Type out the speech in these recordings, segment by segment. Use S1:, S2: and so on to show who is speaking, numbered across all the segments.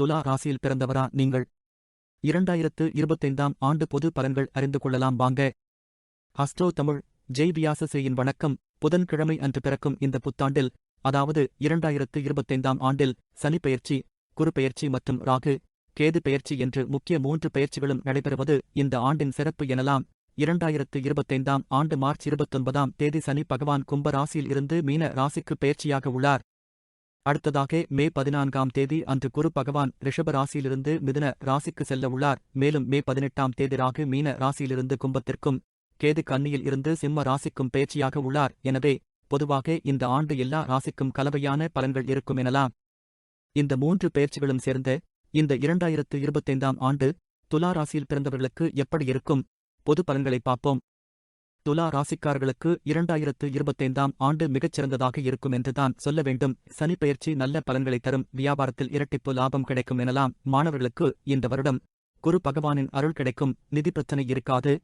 S1: துலா ராசியில் பிறந்தவரா நீங்கள்? இரண்டாயிரத்து இருபத்தைந்தாம் ஆண்டு பொது பலன்கள் அறிந்து கொள்ளலாம் வாங்க. அஸ்ட்ரோ தமிழ் ஜெய் வியாசசேயின் வணக்கம். புதன்கிழமை அன்று பிறக்கும் இந்த புத்தாண்டில் அதாவது இரண்டாயிரத்து இருபத்தைந்தாம் ஆண்டில் சனி பெயர்ச்சி குரு பெயர்ச்சி மற்றும் ராகு கேது பெயர்ச்சி என்று முக்கிய மூன்று பெயர்ச்சிகளும் நடைபெறுவது இந்த ஆண்டின் சிறப்பு எனலாம். இரண்டாயிரத்து இருபத்தைந்தாம் ஆண்டு மார்ச் இருபத்தொன்பதாம் தேதி சனி பகவான் கும்ப ராசியில் இருந்து மீன ராசிக்கு பெயர்ச்சியாக உள்ளார். அடுத்ததாக மே பதினான்காம் தேதி அன்று குரு பகவான் ரிஷப ராசியிலிருந்து மிதுன ராசிக்கு செல்ல உள்ளார். மேலும் மே பதினெட்டாம் தேதி ராகு மீன ராசியிலிருந்து கும்பத்திற்கும் கேது கன்னியில் இருந்து சிம்ம ராசிக்கும் பேச்சியாக உள்ளார். எனவே பொதுவாக இந்த ஆண்டு எல்லா ராசிக்கும் கலவையான பலன்கள் இருக்கும் எனலாம். இந்த மூன்று பெயர்ச்சிகளும் சேர்ந்த இந்த இரண்டாயிரத்து இருபத்தைந்தாம் ஆண்டு துலா ராசியில் பிறந்தவர்களுக்கு எப்படி இருக்கும்? பொது பலன்களை பார்ப்போம். துலா ராசிக்காரர்களுக்கு இரண்டாயிரத்து இருபத்தைந்தாம் ஆண்டு மிகச்சிறந்ததாக இருக்கும் என்றுதான் சொல்ல வேண்டும். சனி நல்ல பலன்களை தரும். வியாபாரத்தில் இரட்டிப்பு லாபம் கிடைக்கும் எனலாம். மாணவர்களுக்கு இந்த வருடம் குரு பகவானின் அருள் கிடைக்கும். நிதி பிரச்சனை இருக்காது.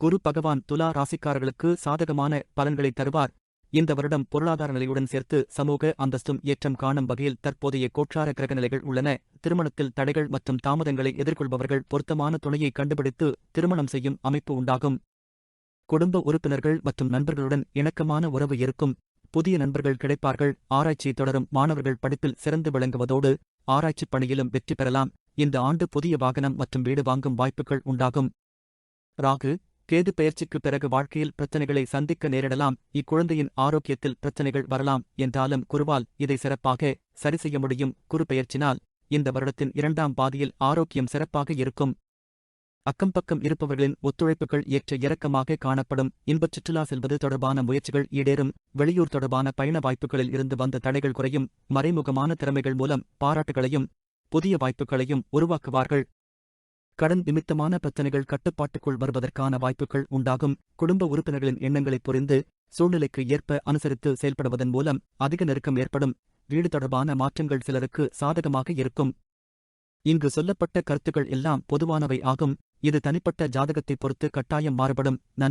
S1: குரு பகவான் துலா ராசிக்காரர்களுக்கு சாதகமான பலன்களை தருவார். இந்த வருடம் பொருளாதார நிலையுடன் சேர்த்து சமூக அந்தஸ்தும் ஏற்றம் காணும் வகையில் தற்போதைய கோட்சார கிரகநிலைகள் உள்ளன. திருமணத்தில் தடைகள் மற்றும் தாமதங்களை எதிர்கொள்பவர்கள் பொருத்தமான துணையை கண்டுபிடித்து திருமணம் செய்யும் அமைப்பு உண்டாகும். குடும்ப உறுப்பினர்கள் மற்றும் நண்பர்களுடன் இணக்கமான உறவு இருக்கும். புதிய நண்பர்கள் கிடைப்பார்கள். ஆராய்ச்சி தொடரும். மாணவர்கள் படிப்பில் சிறந்து விளங்குவதோடு ஆராய்ச்சிப் பணியிலும் வெற்றி பெறலாம். இந்த ஆண்டு புதிய வாகனம் மற்றும் வீடு வாங்கும் வாய்ப்புகள் உண்டாகும். ராகு கேது பயிற்சிக்கு பிறகு வாழ்க்கையில் பிரச்சனைகளை சந்திக்க நேரிடலாம். இக்குழந்தையின் ஆரோக்கியத்தில் பிரச்சனைகள் வரலாம். என்றாலும் குருவால் இதை சிறப்பாக சரி செய்ய முடியும். குரு பெயர்ச்சினால் இந்த வருடத்தின் இரண்டாம் பாதியில் ஆரோக்கியம் சிறப்பாக இருக்கும். அக்கம்பக்கம் இருப்பவர்களின் ஒத்துழைப்புகள் ஏற்ற இறக்கமாக காணப்படும். இன்பச் சுற்றுலா செல்வது தொடர்பான முயற்சிகள் ஈடேறும். வெளியூர் தொடர்பான பயண வாய்ப்புகளில் இருந்து வந்த தடைகள் குறையும். மறைமுகமான திறமைகள் மூலம் பாராட்டுகளையும் புதிய வாய்ப்புகளையும் உருவாக்குவார்கள். கடன் நிமித்தமான பிரச்சனைகள் கட்டுப்பாட்டுக்குள் வருவதற்கான வாய்ப்புகள் உண்டாகும். குடும்ப உறுப்பினர்களின் எண்ணங்களை புரிந்து சூழ்நிலைக்கு ஏற்ப அனுசரித்து செயல்படுவதன் மூலம் அதிக நெருக்கம் ஏற்படும். வீடு தொடர்பான மாற்றங்கள் சிலருக்கு சாதகமாக இருக்கும். இங்கு சொல்லப்பட்ட கருத்துக்கள் எல்லாம் பொதுவானவை ஆகும். இது தனிப்பட்ட ஜாதகத்தை பொறுத்து கட்டாயம் மாறுபடும். நன்